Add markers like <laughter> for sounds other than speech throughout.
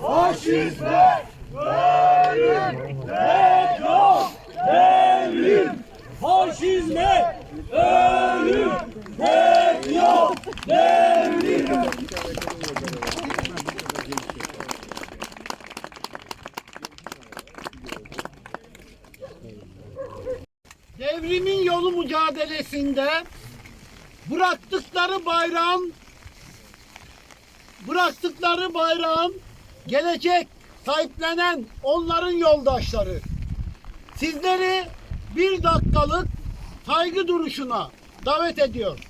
Faşizme ölüm tek yol devrim. Faşizme ölüm tek yol devrim. devrimin yolu mücadelesinde bıraktıkları bayrağın bıraktıkları bayrağın gelecek sahiplenen onların yoldaşları sizleri bir dakikalık saygı duruşuna davet ediyor.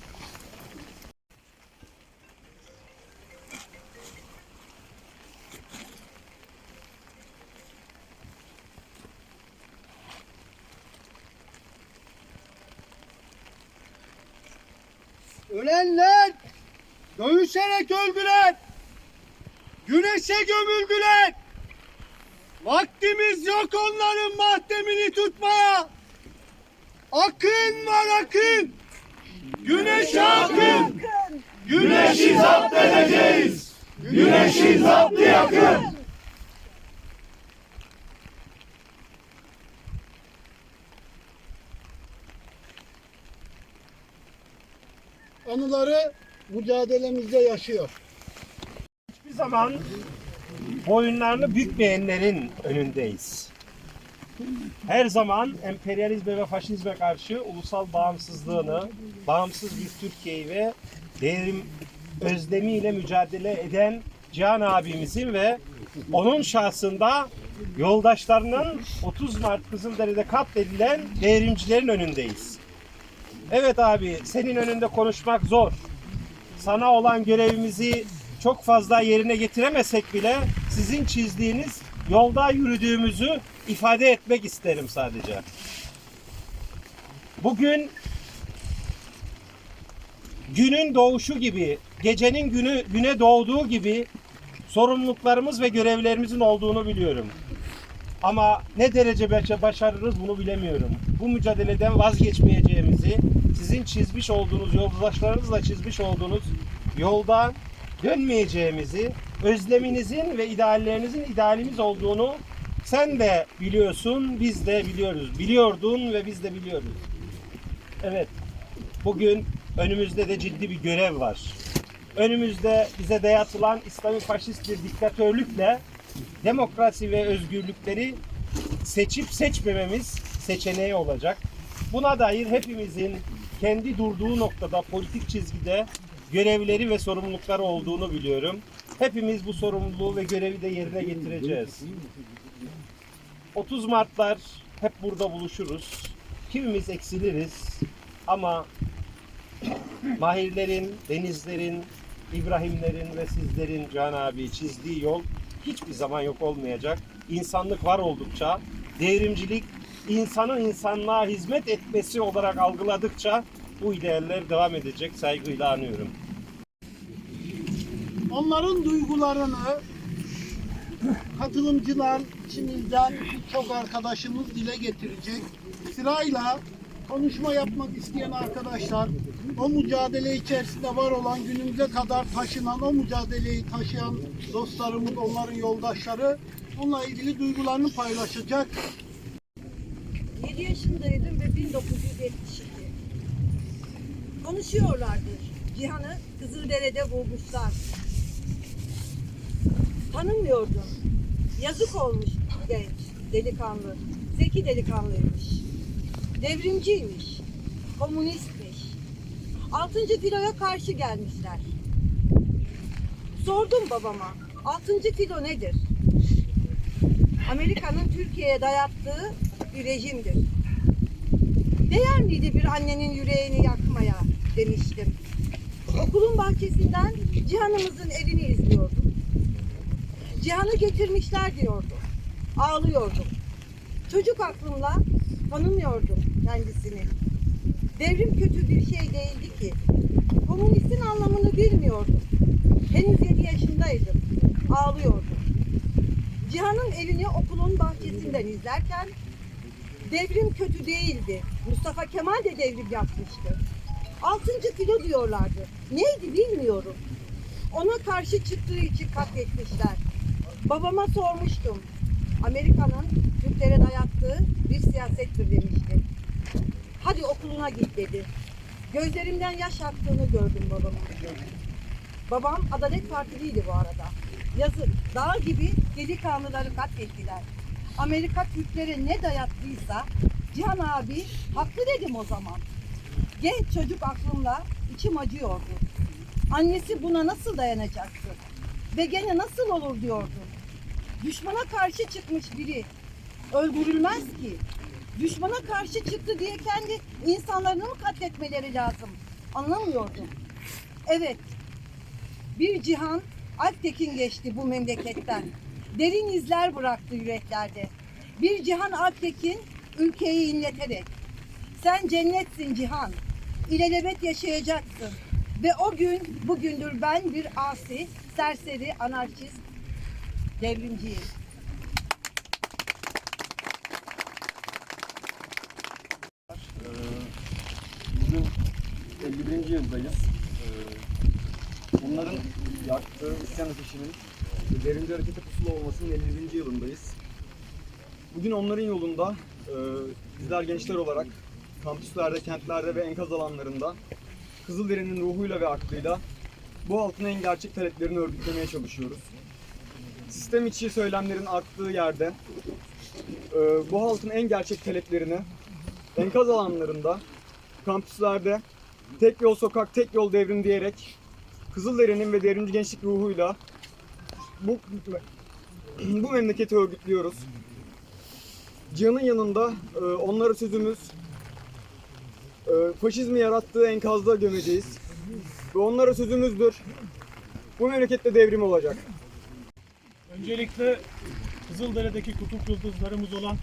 Ölenler dövüşerek öldüler. Güneşe gömüldüler. Vaktimiz yok onların mahdemini tutmaya. Akın var akın. Güneşe akın. Güneşi zapt edeceğiz. Güneşi zaptı yakın. Anıları mücadelemizde yaşıyor. Hiçbir zaman boyunlarını bükmeyenlerin önündeyiz. Her zaman emperyalizme ve faşizme karşı ulusal bağımsızlığını, bağımsız bir Türkiye'yi ve devrim özlemiyle mücadele eden Cihan abimizin ve onun şahsında yoldaşlarının 30 Mart Kızılderili'de katledilen devrimcilerin önündeyiz. Evet abi, senin önünde konuşmak zor sana olan görevimizi çok fazla yerine getiremesek bile sizin çizdiğiniz yolda yürüdüğümüzü ifade etmek isterim sadece. Bugün günün doğuşu gibi, gecenin günü güne doğduğu gibi sorumluluklarımız ve görevlerimizin olduğunu biliyorum. Ama ne derece baş- başarırız bunu bilemiyorum. Bu mücadeleden vazgeçmeyeceğimizi, sizin çizmiş olduğunuz yoldaşlarınızla çizmiş olduğunuz yoldan dönmeyeceğimizi, özleminizin ve ideallerinizin idealimiz olduğunu sen de biliyorsun, biz de biliyoruz. Biliyordun ve biz de biliyoruz. Evet, bugün önümüzde de ciddi bir görev var. Önümüzde bize dayatılan İslami faşist bir diktatörlükle demokrasi ve özgürlükleri seçip seçmememiz seçeneği olacak. Buna dair hepimizin kendi durduğu noktada politik çizgide görevleri ve sorumlulukları olduğunu biliyorum. Hepimiz bu sorumluluğu ve görevi de yerine getireceğiz. 30 Mart'lar hep burada buluşuruz. Kimimiz eksiliriz ama Mahirlerin, Denizlerin, İbrahimlerin ve sizlerin Can abi çizdiği yol hiçbir zaman yok olmayacak. İnsanlık var oldukça, devrimcilik insanın insanlığa hizmet etmesi olarak algıladıkça bu idealler devam edecek. Saygıyla anıyorum. Onların duygularını katılımcılar içimizden çok arkadaşımız dile getirecek. Sırayla konuşma yapmak isteyen arkadaşlar, o mücadele içerisinde var olan günümüze kadar taşınan, o mücadeleyi taşıyan dostlarımız, onların yoldaşları bununla ilgili duygularını paylaşacak. 7 yaşındaydım ve 1972. Konuşuyorlardı. Cihan'ı Kızıldere'de vurmuşlar. Tanımıyordum. Yazık olmuş genç, delikanlı. Zeki delikanlıymış. Devrimciymiş. Komünistmiş. Altıncı filoya karşı gelmişler. Sordum babama. Altıncı filo nedir? Amerika'nın Türkiye'ye dayattığı bir rejimdir. Değer miydi bir annenin yüreğini yakmaya demiştim. Okulun bahçesinden Cihan'ımızın evini izliyordum. Cihan'ı getirmişler diyordu. Ağlıyordum. Çocuk aklımla tanımıyordum kendisini. Devrim kötü bir şey değildi ki. Komünistin anlamını bilmiyordum. Henüz 7 yaşındaydım. Ağlıyordum. Cihan'ın evini okulun bahçesinden izlerken devrim kötü değildi. Mustafa Kemal de devrim yapmıştı. Altıncı filo diyorlardı. Neydi bilmiyorum. Ona karşı çıktığı için katletmişler. Babama sormuştum. Amerika'nın Türklere dayattığı bir siyasettir demişti. Hadi okuluna git dedi. Gözlerimden yaş aktığını gördüm babamın. Babam Adalet Partiliydi bu arada. Yazık, dağ gibi delikanlıları katlettiler. Amerika Türklere ne dayattıysa Cihan abi haklı dedim o zaman. Genç çocuk aklımla içim acıyordu. Annesi buna nasıl dayanacaktı? Ve gene nasıl olur diyordu. Düşmana karşı çıkmış biri öldürülmez ki. Düşmana karşı çıktı diye kendi insanlarını mı katletmeleri lazım? Anlamıyordum. Evet, bir cihan Alptekin geçti bu memleketten. Derin izler bıraktı yüreklerde. Bir cihan Alptekin ülkeyi inleterek. Sen cennetsin cihan. İlelebet yaşayacaksın. Ve o gün bugündür ben bir asi, serseri, anarşist, devrimciyim. Bugün 51. yıldayız. Ee, Onların yaktığı isyan ateşinin Devrimci Hareketi pusulu olmasının 51. yılındayız. Bugün onların yolunda e, bizler gençler olarak kampüslerde, kentlerde ve enkaz alanlarında Kızılderinin ruhuyla ve aklıyla bu altın en gerçek taleplerini örgütlemeye çalışıyoruz. Sistem içi söylemlerin arttığı yerde e, bu halkın en gerçek taleplerini enkaz alanlarında kampüslerde tek yol sokak, tek yol devrim diyerek Kızılderinin ve devrimci gençlik ruhuyla bu bu memleketi örgütlüyoruz. Cihan'ın yanında e, onlara sözümüz e, faşizmi yarattığı enkazda gömeceğiz. Ve onlara sözümüzdür. Bu memlekette devrim olacak. Öncelikle Kızıldere'deki kutup yıldızlarımız olan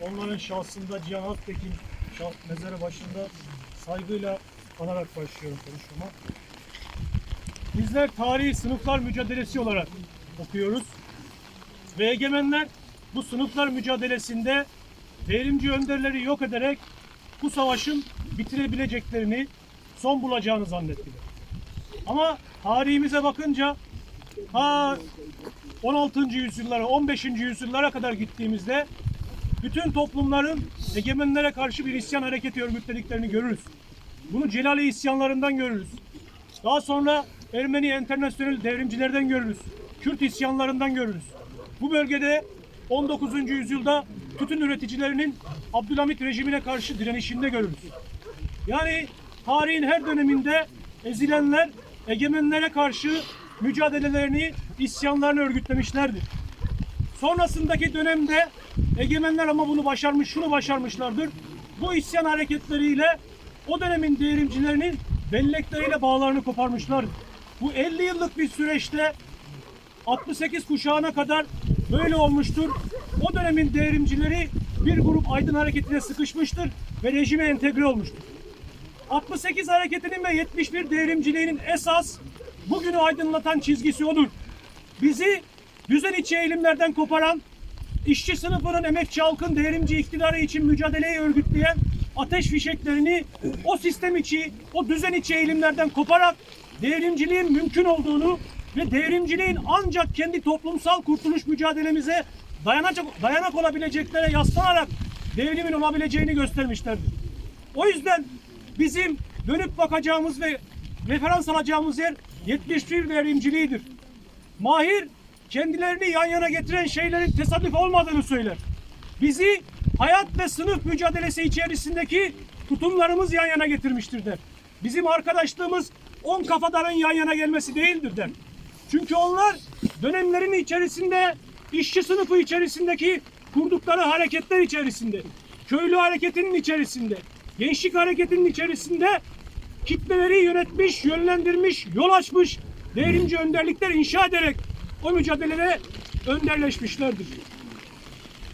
onların şahsında Cihan Alptekin şah mezarı başında saygıyla anarak başlıyorum konuşmama. Bizler tarihi sınıflar mücadelesi olarak okuyoruz. Ve egemenler bu sınıflar mücadelesinde devrimci önderleri yok ederek bu savaşın bitirebileceklerini, son bulacağını zannettiler. Ama tarihimize bakınca ha 16. yüzyıllara, 15. yüzyıllara kadar gittiğimizde bütün toplumların egemenlere karşı bir isyan hareketi örgütlediklerini görürüz. Bunu Celali isyanlarından görürüz. Daha sonra Ermeni enternasyonel devrimcilerden görürüz. Kürt isyanlarından görürüz. Bu bölgede 19. yüzyılda tütün üreticilerinin Abdülhamit rejimine karşı direnişinde görürüz. Yani tarihin her döneminde ezilenler egemenlere karşı mücadelelerini, isyanlarını örgütlemişlerdir. Sonrasındaki dönemde egemenler ama bunu başarmış, şunu başarmışlardır. Bu isyan hareketleriyle o dönemin devrimcilerinin bellekleriyle bağlarını koparmışlardır. Bu 50 yıllık bir süreçte 68 kuşağına kadar böyle olmuştur. O dönemin devrimcileri bir grup aydın hareketine sıkışmıştır ve rejime entegre olmuştur. 68 hareketinin ve 71 devrimciliğinin esas bugünü aydınlatan çizgisi odur. Bizi düzen içi eğilimlerden koparan, işçi sınıfının emekçi halkın devrimci iktidarı için mücadeleyi örgütleyen ateş fişeklerini o sistem içi, o düzen içi eğilimlerden koparak devrimciliğin mümkün olduğunu ve devrimciliğin ancak kendi toplumsal kurtuluş mücadelemize dayanacak, dayanak olabileceklere yaslanarak devrimin olabileceğini göstermişlerdir. O yüzden bizim dönüp bakacağımız ve referans alacağımız yer 71 devrimciliğidir. Mahir kendilerini yan yana getiren şeylerin tesadüf olmadığını söyler. Bizi hayat ve sınıf mücadelesi içerisindeki tutumlarımız yan yana getirmiştir der. Bizim arkadaşlığımız on kafadarın yan yana gelmesi değildir der. Çünkü onlar dönemlerin içerisinde işçi sınıfı içerisindeki kurdukları hareketler içerisinde, köylü hareketinin içerisinde, gençlik hareketinin içerisinde kitleleri yönetmiş, yönlendirmiş, yol açmış, devrimci önderlikler inşa ederek o mücadelede önderleşmişlerdir.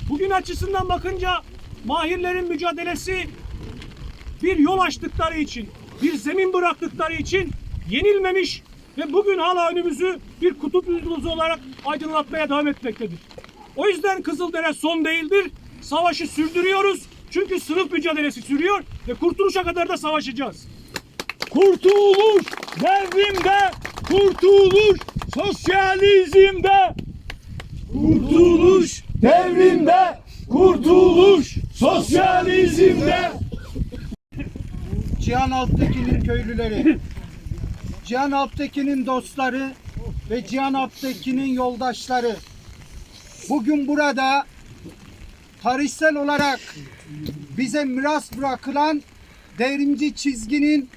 Bugün açısından bakınca mahirlerin mücadelesi bir yol açtıkları için, bir zemin bıraktıkları için yenilmemiş ve bugün hala önümüzü bir kutup yıldızı olarak aydınlatmaya devam etmektedir. O yüzden Kızıldere son değildir. Savaşı sürdürüyoruz. Çünkü sınıf mücadelesi sürüyor ve kurtuluşa kadar da savaşacağız. kurtuluş, devrimde kurtuluş, sosyalizmde kurtuluş, devrimde kurtuluş, sosyalizmde Cihan Alptekin'in köylüleri, Cihan Alptekin'in dostları ve Cihan Alptekin'in yoldaşları bugün burada tarihsel olarak bize miras bırakılan devrimci çizginin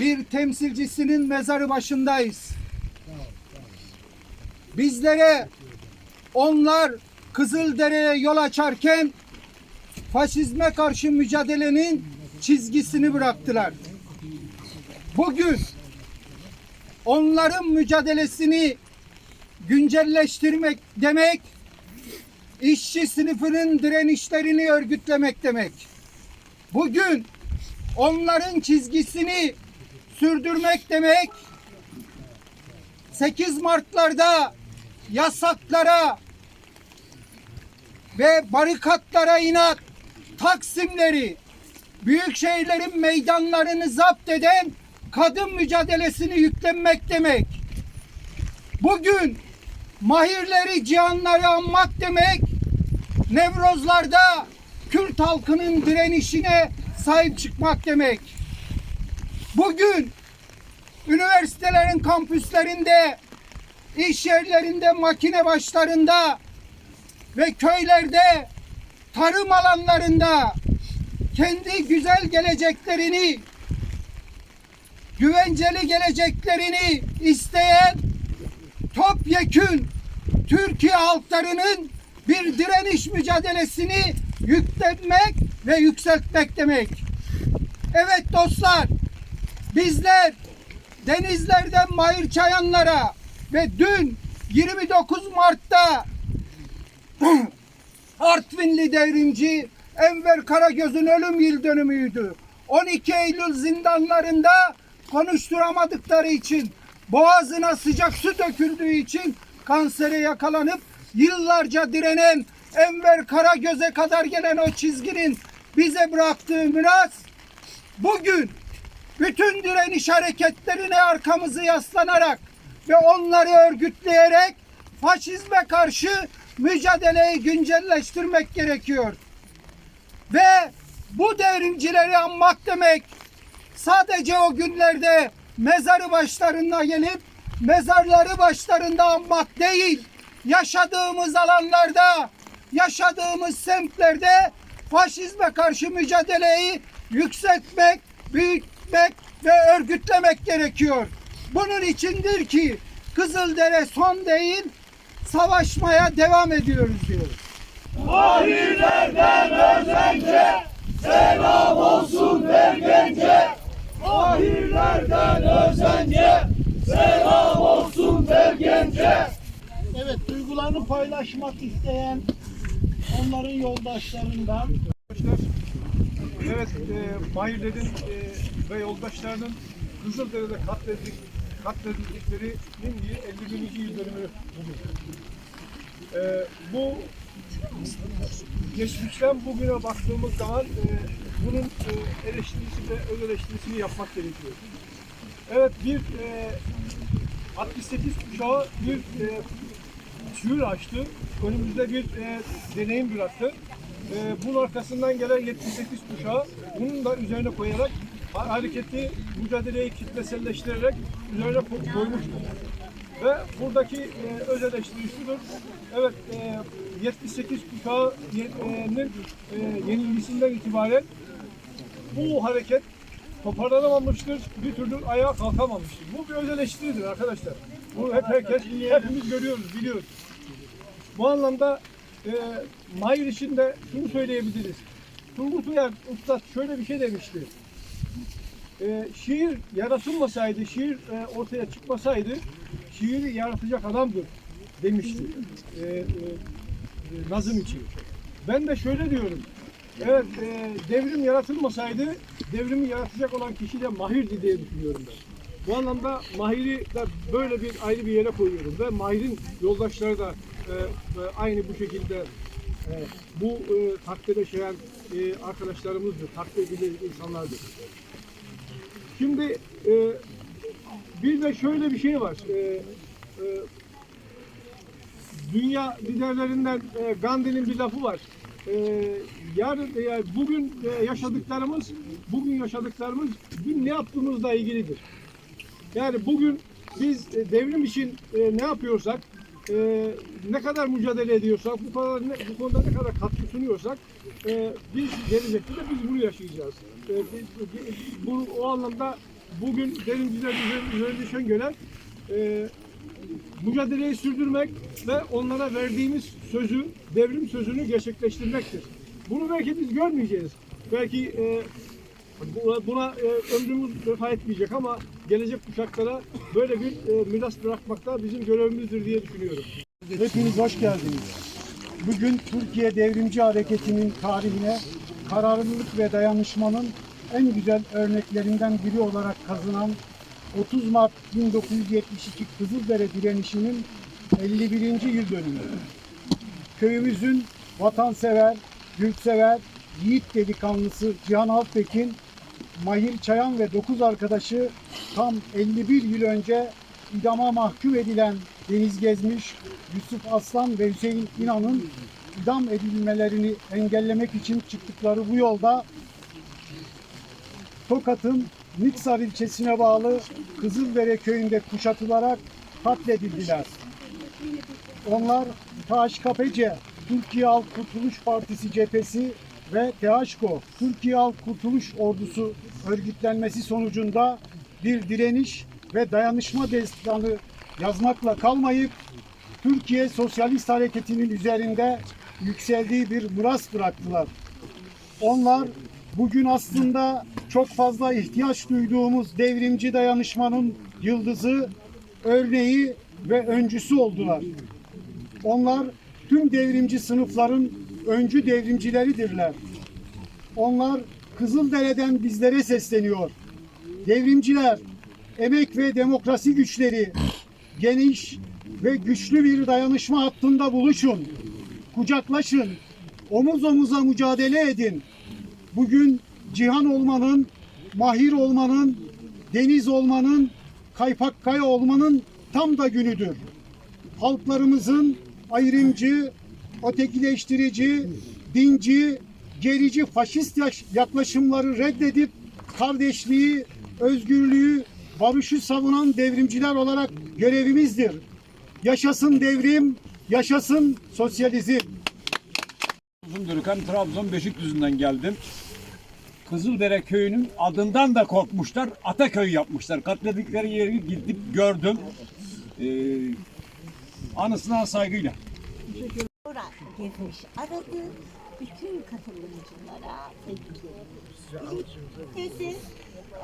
bir temsilcisinin mezarı başındayız. Bizlere onlar Kızıldere'ye yol açarken faşizme karşı mücadelenin çizgisini bıraktılar. Bugün onların mücadelesini güncelleştirmek demek, işçi sınıfının direnişlerini örgütlemek demek. Bugün onların çizgisini sürdürmek demek, 8 Mart'larda yasaklara ve barikatlara inat Taksimleri, büyük şehirlerin meydanlarını zapt eden kadın mücadelesini yüklenmek demek. Bugün mahirleri, cihanları anmak demek, Nevrozlarda Kürt halkının direnişine sahip çıkmak demek. Bugün üniversitelerin kampüslerinde, iş yerlerinde, makine başlarında ve köylerde, tarım alanlarında kendi güzel geleceklerini, güvenceli geleceklerini isteyen topyekün Türkiye halklarının bir direniş mücadelesini yüklenmek ve yükseltmek demek. Evet dostlar, bizler denizlerden Mahir Çayanlara ve dün 29 Mart'ta <clears throat> Artvinli devrimci Enver Karagöz'ün ölüm yıl dönümüydü. 12 Eylül zindanlarında konuşturamadıkları için boğazına sıcak su döküldüğü için kansere yakalanıp yıllarca direnen Enver Karagöz'e kadar gelen o çizginin bize bıraktığı miras bugün bütün direniş hareketlerine arkamızı yaslanarak ve onları örgütleyerek faşizme karşı mücadeleyi güncelleştirmek gerekiyor. Ve bu devrimcileri anmak demek sadece o günlerde mezarı başlarına gelip mezarları başlarında anmak değil, yaşadığımız alanlarda, yaşadığımız semtlerde faşizme karşı mücadeleyi yükseltmek, büyütmek ve örgütlemek gerekiyor. Bunun içindir ki Kızıldere son değil, savaşmaya devam ediyoruz diyoruz. Mahirlerden özence selam olsun Bergence. Mahirlerden özence selam olsun Bergence. Evet, duygularını paylaşmak isteyen onların yoldaşlarından Evet, e, Mahirlerin e, ve yoldaşlarının Kızılderili'de katledik, katledildiklerinin 51. yıl dönümü bugün. E, bu geçmişten bugüne baktığımız zaman e, bunun e, eleştirisi ve öz eleştirisini yapmak gerekiyor. Evet, bir e, 68 kuşağı bir e, şuur açtı. Önümüzde bir e, deneyim bıraktı. E, bunun arkasından gelen 78 kuşağı bunun da üzerine koyarak ha- hareketi, mücadeleyi kitleselleştirerek üzerine ko- koymuştur. Ve buradaki e, öz eleştiri şudur. Evet, e, 78 kuşağının e, yenilgisinden itibaren bu hareket toparlanamamıştır, bir türlü ayağa kalkamamıştır. Bu bir öz eleştiridir arkadaşlar. Bunu hep herkes, hepimiz görüyoruz, biliyoruz. Bu anlamda e, Mahir için de şunu söyleyebiliriz. Turgut Uyar Usta şöyle bir şey demişti. E, şiir yaratılmasaydı, şiir e, ortaya çıkmasaydı şiiri yaratacak adamdır demişti. E, e, e, Nazım için. Ben de şöyle diyorum. Evet, e, devrim yaratılmasaydı devrimi yaratacak olan kişi de Mahir'di diye düşünüyorum ben. Bu anlamda Mahir'i de böyle bir ayrı bir yere koyuyorum ve Mahir'in yoldaşları da e, e, aynı bu şekilde e, bu e, takdire şayan e, arkadaşlarımızdır, takdir edilen insanlardır. Şimdi e, bir de şöyle bir şey var. E, e, dünya liderlerinden e, Gandhi'nin bir lafı var. E, yarın e, bugün e, yaşadıklarımız bugün yaşadıklarımız dün ne yaptığımızla ilgilidir. Yani bugün biz e, devrim için e, ne yapıyorsak, e, ne kadar mücadele ediyorsak, bu, kadar, ne, bu konuda ne kadar katkı sunuyorsak, e, biz gelecekte de biz bunu yaşayacağız. E, biz- bu, o anlamda bugün üzerine, üzerine düşen görev e, mücadeleyi sürdürmek ve onlara verdiğimiz sözü, devrim sözünü gerçekleştirmektir. Bunu belki biz görmeyeceğiz. Belki e, Buna, buna e, ömrümüz vefa etmeyecek ama gelecek kuşaklara böyle bir e, miras bırakmak da bizim görevimizdir diye düşünüyorum. Hepiniz hoş geldiniz. Bugün Türkiye Devrimci Hareketi'nin tarihine kararlılık ve dayanışmanın en güzel örneklerinden biri olarak kazanan 30 Mart 1972 Kızıldere direnişinin 51. yıl dönümü. Köyümüzün vatansever, yurtsever, yiğit delikanlısı Cihan Alptekin, Mahir Çayan ve 9 arkadaşı tam 51 yıl önce idama mahkum edilen Deniz Gezmiş, Yusuf Aslan ve Hüseyin İnan'ın idam edilmelerini engellemek için çıktıkları bu yolda Tokat'ın Niksar ilçesine bağlı Kızıldere köyünde kuşatılarak katledildiler. Onlar THKPC, Türkiye Halk Kurtuluş Partisi cephesi ve THKO, Türkiye Halk Kurtuluş Ordusu örgütlenmesi sonucunda bir direniş ve dayanışma destanı yazmakla kalmayıp Türkiye Sosyalist Hareketi'nin üzerinde yükseldiği bir miras bıraktılar. Onlar bugün aslında çok fazla ihtiyaç duyduğumuz devrimci dayanışmanın yıldızı, örneği ve öncüsü oldular. Onlar tüm devrimci sınıfların öncü devrimcileridirler. Onlar Kızıldere'den bizlere sesleniyor. Devrimciler, emek ve demokrasi güçleri geniş ve güçlü bir dayanışma hattında buluşun. Kucaklaşın, omuz omuza mücadele edin. Bugün cihan olmanın, mahir olmanın, deniz olmanın, kaypak kaya olmanın tam da günüdür. Halklarımızın ayrımcı, ötekileştirici, dinci, gerici, faşist yaklaşımları reddedip kardeşliği, özgürlüğü, barışı savunan devrimciler olarak görevimizdir. Yaşasın devrim, yaşasın sosyalizm. Dürükan Trabzon Beşikdüzü'nden geldim. Kızıldere köyünün adından da korkmuşlar. Ataköy yapmışlar. Katledikleri yeri gidip gördüm. Ee, anısına saygıyla. Sonra gezmiş aradı. Bütün katılımcılara sevgilerimi dedi.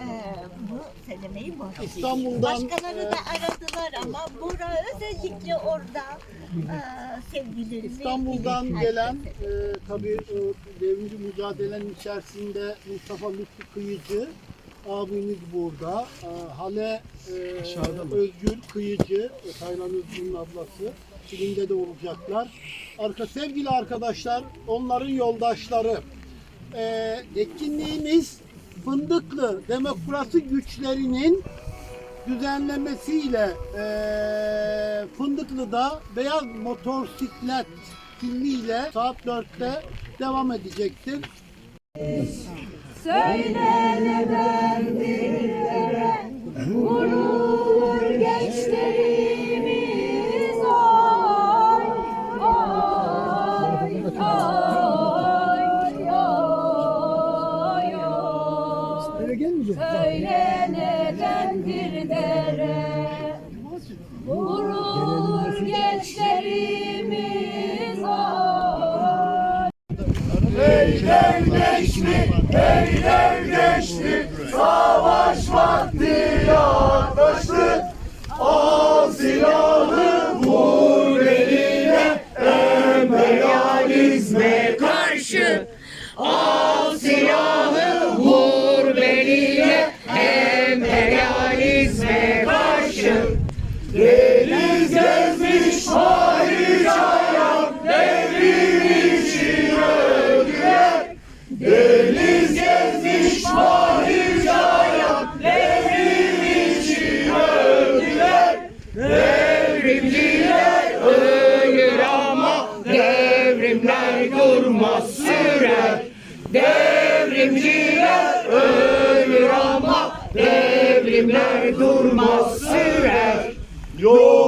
Ee, bu söylemeyi muhakkak İstanbul'dan, Başkaları da aradılar ama Bora özellikle orada e, sevgilerimi İstanbul'dan gelen e, tabii e, devrimci mücadelenin içerisinde Mustafa Lütfü Kıyıcı abimiz burada. E, Hale e, Özgür Kıyıcı, e, Taylan Özgür'ün ablası. Filmde de olacaklar. Arka sevgili arkadaşlar, onların yoldaşları. E, etkinliğimiz Fındıklı Demokrasi güçlerinin düzenlemesiyle eee Fındıklı'da beyaz motosiklet filmiyle saat 4'te devam edecektir. Söyle Al silahı vur beline, emperyalizme karşı. Deniz gezmiş Mahir Yo!